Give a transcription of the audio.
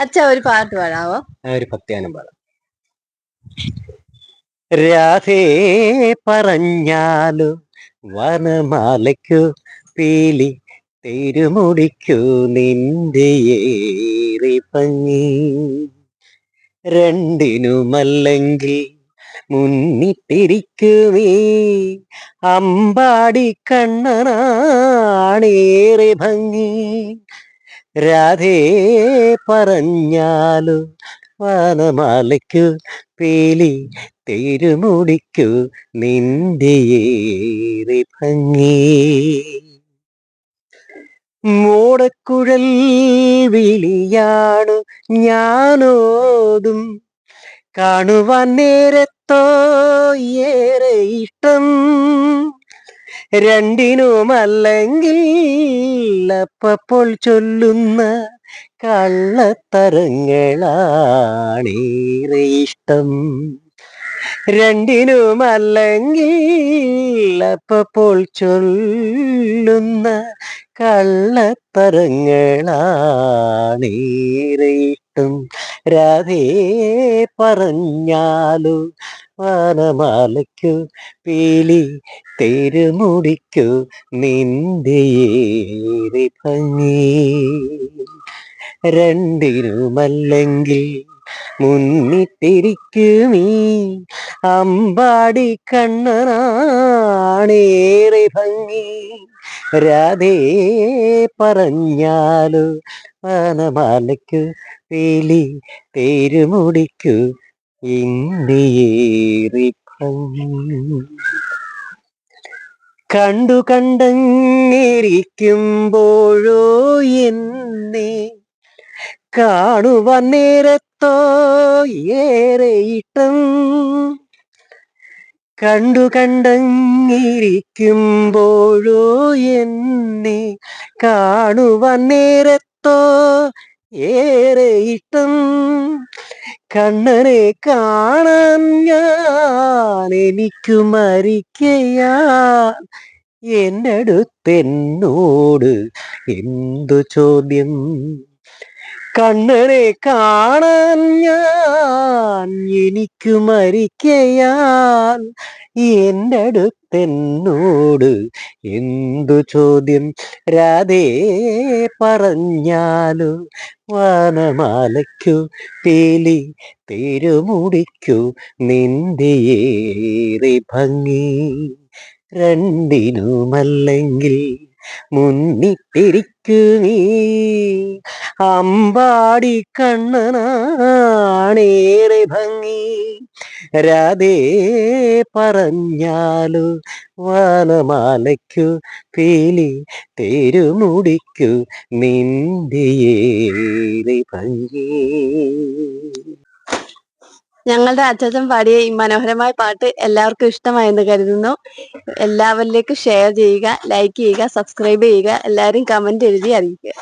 അച്ഛ ഒരു പാട്ട് പാടാവോ? ഒരു ഭക്തിയാനം പാടാം. രാധേ പറഞ്ഞാലു വനമാലയ്ക്കു പീലി തിരുമുടിക്കു നിന്റെ ഏറി പഞ്ഞി. രണ്ടിനുമല്ലെങ്കിൽ മുന്നിട്ടിരിക്കുമേ അമ്പാടി കണ്ണനാണേറെ ഭംഗി. രാധേ പറഞ്ഞാലു വനമാലയ്ക്കു പേലി തിരുമുടിക്കു നിന്റെ ഏറെ ഭംഗി. മോടക്കുഴൽ വിളിയാണു ഞാനോതും കാണുവാൻ നേരത്തോ ഏറെ ഇഷ്ടം. രണ്ടിനുമല്ലെങ്കിൽ അപ്പപ്പോൾ ചൊല്ലുന്ന കള്ളത്തരങ്ങളാണേറെ ഇഷ്ടം. രണ്ടിനുമല്ലെങ്കിൽ അപ്പപ്പോൾ ചൊല്ലുന്ന കള്ളത്തരങ്ങളാണേറെ ഇഷ്ടം. രാധേ പറഞ്ഞാലു വനമാലയ്ക്കു പീലി തെരുമുടിക്കു നിന്ദിയേറി ഭംഗി. രണ്ടിനുമല്ലെങ്കിൽ മുന്നിട്ടിരിക്കുമീ അമ്പാടി കണ്ണനാണേറെ ഭംഗി. രാധേ പറഞ്ഞാലു വാനമാലയ്ക്കു പീലി തേരുമുടിക്കു കണ്ടു കണ്ടങ്ങിരിക്കുമ്പോഴോ എന്നെ കാണുവാൻ നേരത്തോ ഏറെ ഇഷ്ടം. കണ്ടു കണ്ടങ്ങിരിക്കുമ്പോഴോ എന്നെ കാണുവാൻ നേരത്തോ ഏറെ ഇഷ്ടം. കണ്ണനെ കാണാൻ ഞാൻ എനിക്കു മരിക്കയാ എന്നടുത്തെന്നോട് എന്തു ചോദ്യം? കണ്ണനെ കാണാൻ ഞാൻ എനിക്കു മരിക്കയാൽ എന്റെ അടുത്തെന്നോട് എന്തു ചോദ്യം? രാധേ പറഞ്ഞാലു? വനമാലയ്ക്കു തേലി തിരുമുടിക്കു നിന്റെ ഏറെ ഭംഗി. രണ്ടിനുമല്ലെങ്കിൽ മുന്നിട്ടിരിക്കുമീ അമ്പാടി കണ്ണനാണേറെ ഭംഗി. രാധേ പറഞ്ഞാലു വാനമാലയ്ക്കു പേലി തിരുമുടിക്കു നിന്റെ ഭംഗി ഞങ്ങളുടെ അച്ഛൻ പാടിയ ഈ മനോഹരമായ പാട്ട് എല്ലാവർക്കും ഇഷ്ടമായെന്ന് കരുതുന്നു. എല്ലാവരിലേക്കും ഷെയർ ചെയ്യുക ലൈക്ക് ചെയ്യുക സബ്സ്ക്രൈബ് ചെയ്യുക എല്ലാവരും കമന്റ് എഴുതി അറിയിക്കുക.